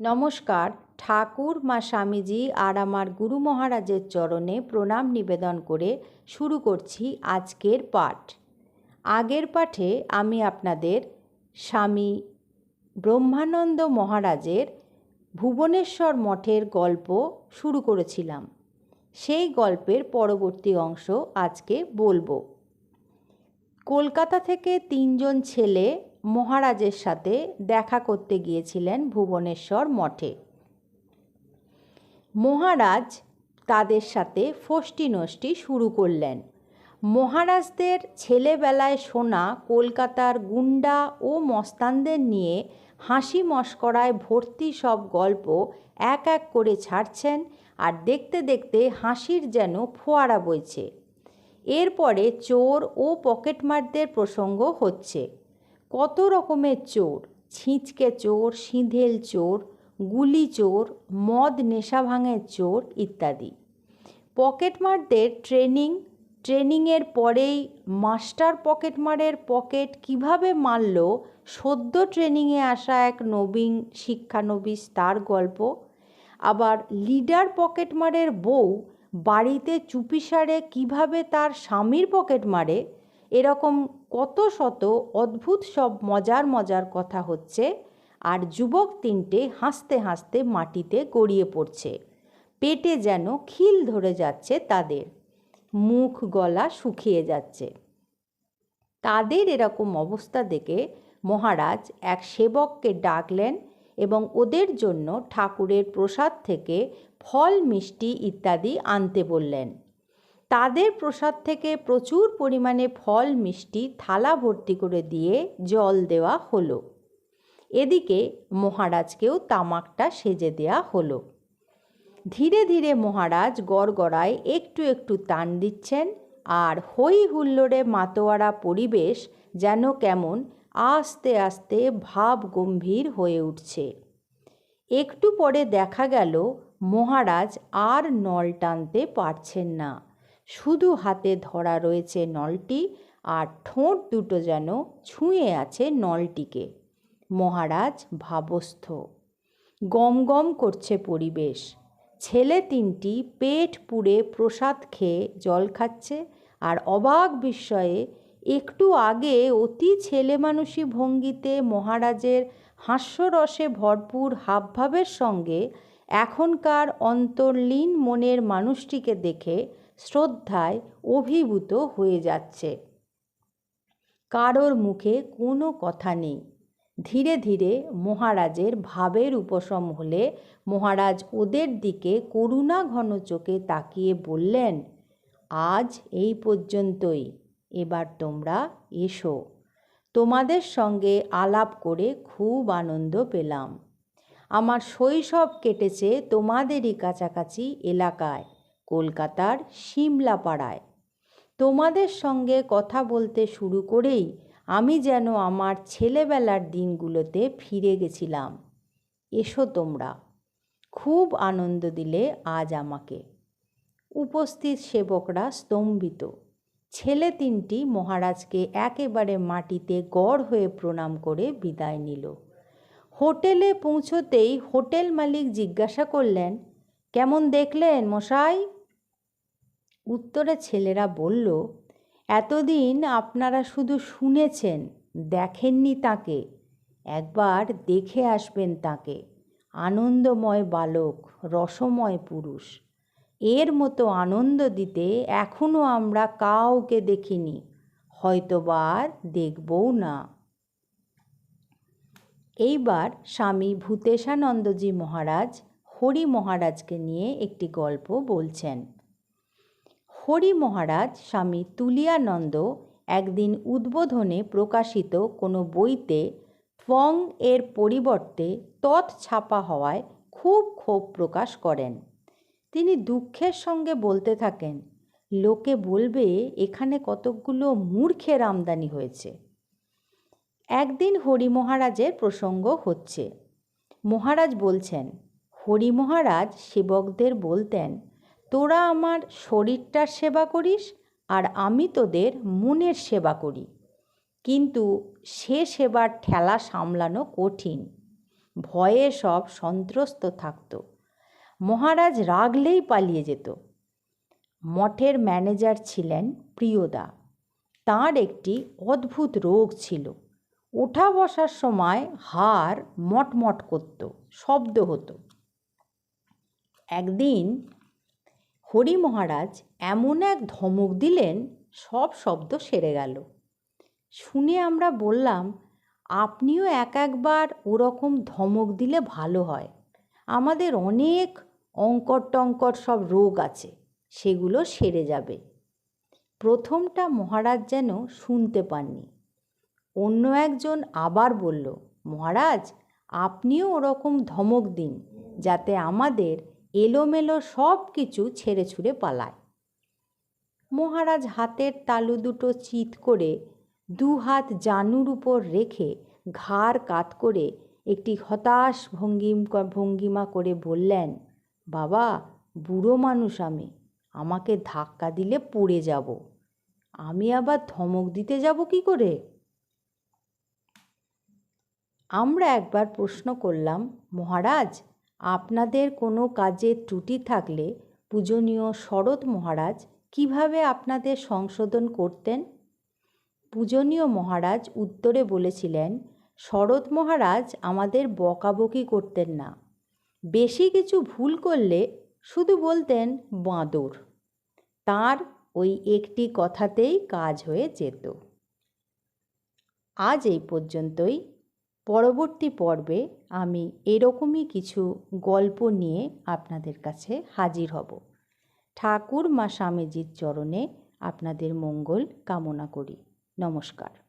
নমস্কার। ঠাকুর মা স্বামীজি আর আমার গুরু মহারাজের চরণে প্রণাম নিবেদন করে শুরু করছি আজকের পাঠ। আগের পাঠে আমি আপনাদের স্বামী ব্রহ্মানন্দ মহারাজের ভুবনেশ্বর মঠের গল্প শুরু করেছিলাম। সেই গল্পের পরবর্তী অংশ আজকে বলব। কলকাতা থেকে তিনজন ছেলে মহারাজের সাথে দেখা করতে গিয়েছিলেন ভুবনেশ্বর মঠে। মহারাজ তাদের সাথে ফষ্টি নষ্টি শুরু করলেন। মহারাজদের ছেলেবেলায় শোনা কলকাতার গুন্ডা ও মস্তানদের নিয়ে হাসি মস্করায় ভর্তি সব গল্প এক এক করে ছাড়ছেন আর দেখতে দেখতে হাসির যেন ফোয়ারা বইছে। এরপরে চোর ও পকেটমারদের প্রসঙ্গ হচ্ছে। কত রকমের চোর? ছিঁচকে চোর, সিঁধেল চোর, গুলি চোর, মদ, নেশা ভাঙের চোর ইত্যাদি। পকেটমারদের ট্রেনিং, ট্রেনিংয়ের পরেই মাস্টার পকেটমারের পকেট কীভাবে মারল? সদ্য ট্রেনিংয়ে আসা এক নবীন শিক্ষানবিশ তার গল্প। আবার লিডার পকেটমারের বউ বাড়িতে চুপিসারে কীভাবে তার স্বামীর পকেট মারে? এরকম কত শত অদ্ভুত সব মজার মজার কথা হচ্ছে আর যুবক তিনটে হাসতে হাসতে মাটিতে গড়িয়ে পড়ছে। পেটে যেন খিল ধরে যাচ্ছে তাদের। মুখ গলা শুকিয়ে যাচ্ছে। তাদের এরকম অবস্থা দেখে মহারাজ এক সেবককে ডাকলেন এবং ওদের জন্য ঠাকুরের প্রসাদ থেকে ফল, মিষ্টি ইত্যাদি আনতে বললেন। তাদের প্রসাদ থেকে প্রচুর পরিমাণে ফল, মিষ্টি, থালা ভর্তি করে দিয়ে জল দেওয়া হলো। এদিকে মহারাজকেও তামাকটা সেজে দেয়া হলো। ধীরে ধীরে মহারাজ গড়গড়ায় একটু একটু টান দিচ্ছেন আর হই হুল্লোড়ে মাতোয়ারা পরিবেশ যেন কেমন আস্তে আস্তে ভাব গম্ভীর হয়ে উঠছে। একটু পরে দেখা গেল মহারাজ আর নল টানতে পারছেন না। শুধু হাতে ধরা রয়েছে নলটি আর ঠোঁট দুটো যেন ছুঁয়ে আছে নলটিকে। মহারাজ ভাবস্থ। গম গম করছে পরিবেশ। ছেলে তিনটি পেট পুড়ে প্রসাদ খেয়ে জল খাচ্ছে আর অবাক বিস্ময়ে একটু আগে অতি ছেলে মানুষী ভঙ্গিতে মহারাজের হাস্যরসে ভরপুর হাবভাবের সঙ্গে এখনকার অন্তর্লীন মনের মানুষটিকে দেখে শ্রদ্ধায় অভিভূত হয়ে যাচ্ছে। কারোর মুখে কোনো কথা নেই। ধীরে ধীরে মহারাজের ভাবের উপশম হলে মহারাজ ওদের দিকে করুণা ঘন চোখে তাকিয়ে বললেন, আজ এই পর্যন্তই। এবার তোমরা এসো। তোমাদের সঙ্গে আলাপ করে খুব আনন্দ পেলাম। আমার শৈশব কেটেছে তোমাদেরই কাছাকাছি এলাকায়। কলকাতার সিমলা পাড়ায় তোমাদের সঙ্গে কথা বলতে শুরু করেই আমি যেন আমার ছেলেবেলার দিনগুলোতে ফিরে গেছিলাম। এসো তোমরা। খুব আনন্দ দিলে আজ আমাকে। উপস্থিত সেবকরা স্তম্ভিত। ছেলে তিনটি মহারাজকে একেবারে মাটিতে গড় হয়ে প্রণাম করে বিদায় নিল। হোটেলে পৌঁছতেই হোটেল মালিক জিজ্ঞাসা করলেন, কেমন দেখলেন মশাই? উত্তরে ছেলেরা বলল, এতদিন আপনারা শুধু শুনেছেন, দেখেননি তাকে। একবার দেখে আসবেন তাকে। আনন্দময় বালক, রসময় পুরুষ। এর মতো আনন্দ দিতে এখনও আমরা কাউকে দেখিনি হয়তোবার দেখবও না। এইবার স্বামী ভূতেশানন্দজি মহারাজ হরি মহারাজকে নিয়ে একটি গল্প বলছেন। হরি মহারাজ স্বামী তুলিয়ানন্দ একদিন উদ্বোধনে প্রকাশিত কোনো বইতে ফং এর পরিবর্তে তৎ ছাপা হওয়ায় খুব ক্ষোভ প্রকাশ করেন। তিনি দুঃখের সঙ্গে বলতে থাকেন, লোকে বলবে এখানে কতকগুলো মূর্খের আমদানি হয়েছে। একদিন হরি মহারাজের প্রসঙ্গ হচ্ছে। মহারাজ বলছেন, হরি মহারাজ সেবকদের বলতেন তোরা আমার শরীরটার সেবা করিস আর আমি তোদের মনের সেবা করি। কিন্তু সে সেবার ঠেলা সামলানো কঠিন। ভয়ে সব সন্ত্রস্ত থাকত। মহারাজ রাগলেই পালিয়ে যেত। মঠের ম্যানেজার ছিলেন প্রিয়দা। তার একটি অদ্ভুত রোগ ছিল। ওঠা বসার সময় হাড় মটমট করত, শব্দ হতো। একদিন হরি মহারাজ এমন এক ধমক দিলেন, সব শব্দ সেরে গেল। শুনে আমরা বললাম, আপনিও এক একবার ওরকম ধমক দিলে ভালো হয়। আমাদের অনেক অঙ্কট টঙ্কট সব রোগ আছে, সেগুলো সেরে যাবে প্রথমটা মহারাজ যেন শুনতে পাননি। অন্য একজন আবার বলল, মহারাজ, আপনিও ওরকম ধমক দিন, যাতে আমাদের এলোমেলো সব কিছু ছেড়ে ছুড়ে পালায়। মহারাজ হাতের তালু দুটো চিত করে দু হাত জানুর উপর রেখে ঘাড় কাত করে একটি হতাশ ভঙ্গিম ভঙ্গিমা করে বললেন, বাবা, বুড়ো মানুষ আমি, আমাকে ধাক্কা দিলে পড়ে যাব। আমি আবার ধমক দিতে যাব কি করে? আমরা একবার প্রশ্ন করলাম, মহারাজ আপনাদের কোনো কাজে ত্রুটি থাকলে পূজনীয় শরৎ মহারাজ কীভাবে আপনাদের সংশোধন করতেন? পূজনীয় মহারাজ উত্তরে বলেছিলেন, শরৎ মহারাজ আমাদের বকাবকি করতেন না। বেশি কিছু ভুল করলে শুধু বলতেন বাঁদর। তার ওই একটি কথাতেই কাজ হয়ে যেত। আজ এই পর্যন্তই। পরবর্তী পর্বে আমি এরকমই কিছু গল্প নিয়ে আপনাদের কাছে হাজির হব। ঠাকুর মা স্বামীজির চরণে আপনাদের মঙ্গল কামনা করি। নমস্কার।